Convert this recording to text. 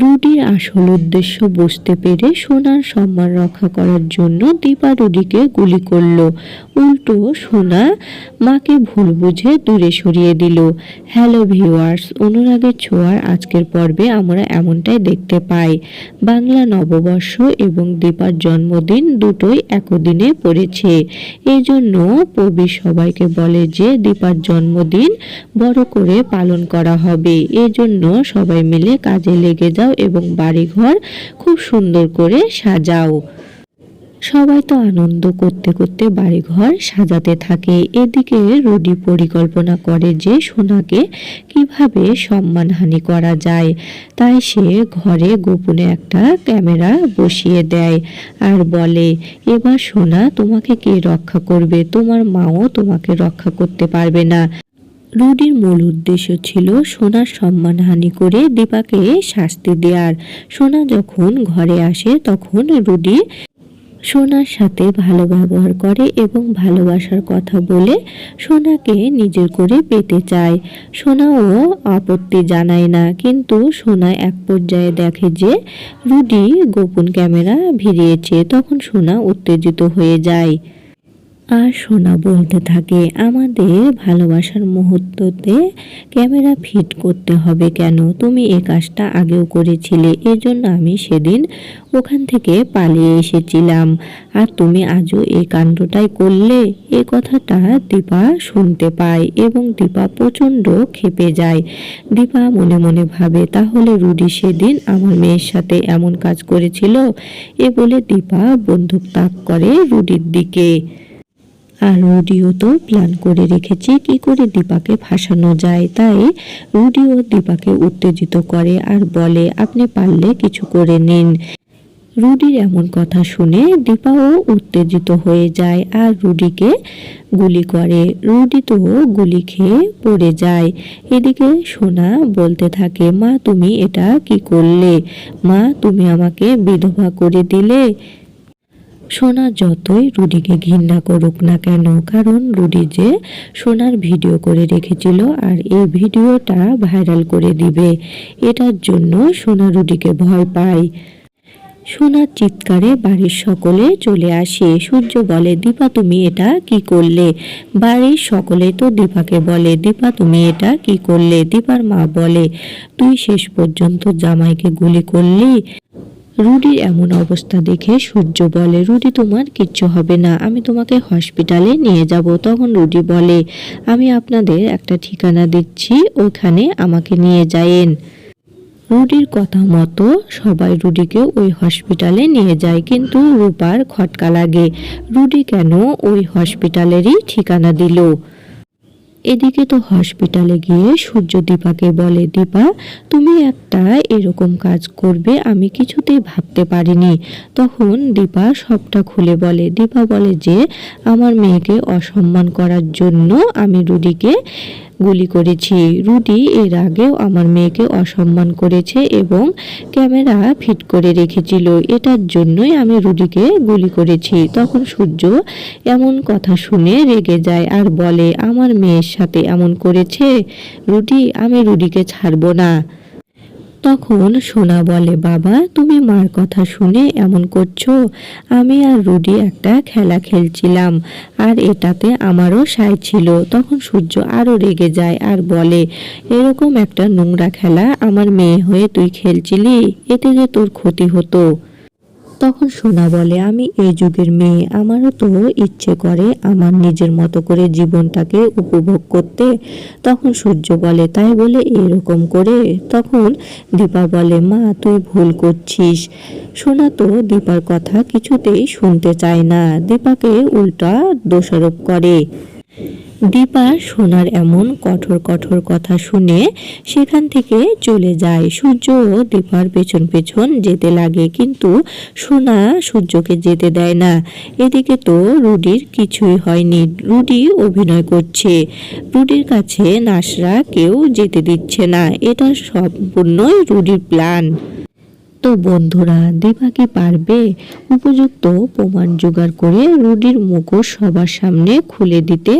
রুডির আসল উদ্দেশ্য বুঝতে পেরে সোনার সম্মান রক্ষা করার জন্য দীপা রুডিকে গুলি করল। উল্টো সোনা মাকে ভুল বুঝে দূরে সরিয়ে দিল। হ্যালো ভিউয়ার্স, অনুরাগের ছোঁয়ার আজকের পর্বে আমরা এমনটাই দেখতে পাই। বাংলা নববর্ষ এবং দীপার জন্মদিন দুটোই একদিনে পড়েছে। এই জন্য প্রবীর সবাইকে বলে যে দীপার জন্মদিন বড় করে পালন করা হবে। এজন্য সবাই মিলে কাজে লেগে যাও এবং বাড়িঘর খুব সুন্দর করে সাজাও। সবাই তো আনন্দ করতে করতে বাড়িঘর সাজাতে থাকে। এদিকে রুডি পরিকল্পনা করে যে সোনাকে কীভাবে সম্মানহানি করা যায়, তাই সে ঘরে গোপনে একটা ক্যামেরা বসিয়ে দেয় আর বলে, এবার সোনা তোমাকে কে রক্ষা করবে? তোমার মাও তোমাকে রক্ষা করতে পারবে না। রুডির মূল উদ্দেশ্য ছিল সোনার সম্মানহানি করে দীপাকে শাস্তি দেওয়ার সোনা যখন ঘরে আসে, তখন রুডি সোনার সাথে ভালো ব্যবহার করে এবং ভালোবাসার কথা বলে সোনাকে নিজের করে পেতে চায়। সোনাও আপত্তি জানায় না, কিন্তু সোনা এক পর্যায়ে দেখে যে রুডি গোপন ক্যামেরা ভিড়িয়েছে, তখন সোনা উত্তেজিত হয়ে যায়। আর সোনা বলতে থাকে, আমাদের ভালোবাসার মুহূর্ততে ক্যামেরা ফিট করতে হবে কেন? তুমি এ কাজটা আগেও করেছিলে, এজন্য আমি সেদিন ওখান থেকে পালিয়ে এসেছিলাম। আর তুমি আজও এই কাণ্ডটাই করলে? এ কথাটা দীপা শুনতে পায় এবং দীপা প্রচণ্ড খেপে যায়। দীপা মনে মনে ভাবে, তাহলে রুডি সেদিন আমার মেয়ের সাথে এমন কাজ করেছিল? এ বলে দীপা বন্দুক তাক করে রুডির দিকে। আর রুডিও তো প্ল্যান করে রেখেছে কি করে দীপাকে ফাঁসানো যায়, তাই রুডিও দীপাকে উত্তেজিত করে আর বলে, আপনি পারলে কিছু করে নিন। রুডির এমন কথা শুনে দীপাও উত্তেজিত হয়ে যায় আর রুডিকে গুলি করে। রুডি তো গুলি খেয়ে পড়ে যায়। এদিকে সোনা বলতে থাকে, মা, তুমি এটা কি করলে? মা, তুমি আমাকে বিধবা করে দিলে? সোনা যতই রুডিকে ঘৃণা করুক না কেন, কারণ রুডি যে সোনার ভিডিও করে রেখেছিল আর এই ভিডিওটা ভাইরাল করে দিবে, এটার জন্য সোনা রুডিকে ভয় পায়। সোনার চিৎকারে বাড়ির সকলে চলে আসে। সূর্য বলে, দীপা, তুমি এটা কি করলে? বাড়ির সকলে তো দীপাকে বলে, দীপা, তুমি এটা কি করলে? দীপার মা বলে, তুই শেষ পর্যন্ত জামাইকে গুলি করলি? রুডির এমন অবস্থা দেখে সূর্য বলে, রুডি, তোমার কিচ্ছু হবে না, আমি তোমাকে হসপিটালে নিয়ে যাব। তখন রুডি বলে, আমি আপনাদের একটা ঠিকানা দিচ্ছি, ওখানে আমাকে নিয়ে যায়েন। রুডির কথা মতো সবাই রুডিকে ওই হসপিটালে নিয়ে যায়, কিন্তু রূপার খটকা লাগে। রুডি কেন ওই হসপিটালেরই ঠিকানা দিল? এদিকে তো হসপিটালে গিয়ে সূর্য দীপাকে বলে, দীপা, তুমি একটা এরকম কাজ করবে, আমি কিছুতেই ভাবতে পারিনি। তখন দীপা সবটা খুলে বলে, দীপা বলে যে, আমার মেয়েকে অসম্মান করার জন্য আমি রুডিকে গুলি করেছি। রুডি এর আগেও আমার মেয়েকে অসম্মান করেছে এবং ক্যামেরা ফিট করে রেখেছিল। এটার জন্যই আমি রুডিকে গুলি করেছি। তখন সূর্য এমন কথা শুনে রেগে যায় আর বলে, আমার মেয়ের সাথে এমন করেছে? রুডি আমি রুডিকে ছাড়বো না। তখন সোনা বলে, বাবা, তুমি মার কথা শুনে এমন করছ? আমি আর রুডি একটা খেলা খেলছিলাম, আর এটাতে আমারও সাই ছিল। তখন সূর্য আরও রেগে যায় আর বলে, এরকম একটা নোংরা খেলা আমার মেয়ে হয়ে তুই খেলছিলি, এতে যে তোর ক্ষতি হতো। তখন সোনা বলে, আমি এই যুগের মেয়ে, আমারও তো ইচ্ছে করে আমার নিজের মতো করে জীবনটাকে উপভোগ করতে। তখন সূর্য বলে, তাই বলে এরকম করে? তখন দীপা বলে, মা, তুই ভুল করছিস। সোনা তো দীপার কথা কিছুতেই শুনতে চায় না। দীপাকে উল্টা দোষারোপ করে। দীপা সোনার এমন কঠোর কঠোর কথা শুনে সেখান থেকে চলে যায়। সূর্য দীপার পেছন পেছন যেতে লাগে, কিন্তু সোনা সূর্যকে যেতে দেয় না। এদিকে তো রুডির কিছুই হয়নি। রুডি অভিনয় করছে। রুডির কাছে নাসরা কেউ যেতে দিচ্ছে না। এটা সম্পূর্ণই রুডির প্ল্যান। তো বন্ধুরা, দীপা কি পারবে? উপযুক্ত প্রমাণ জোগাড় করে রুডির মুখোশ সবার সামনে খুলে দিতে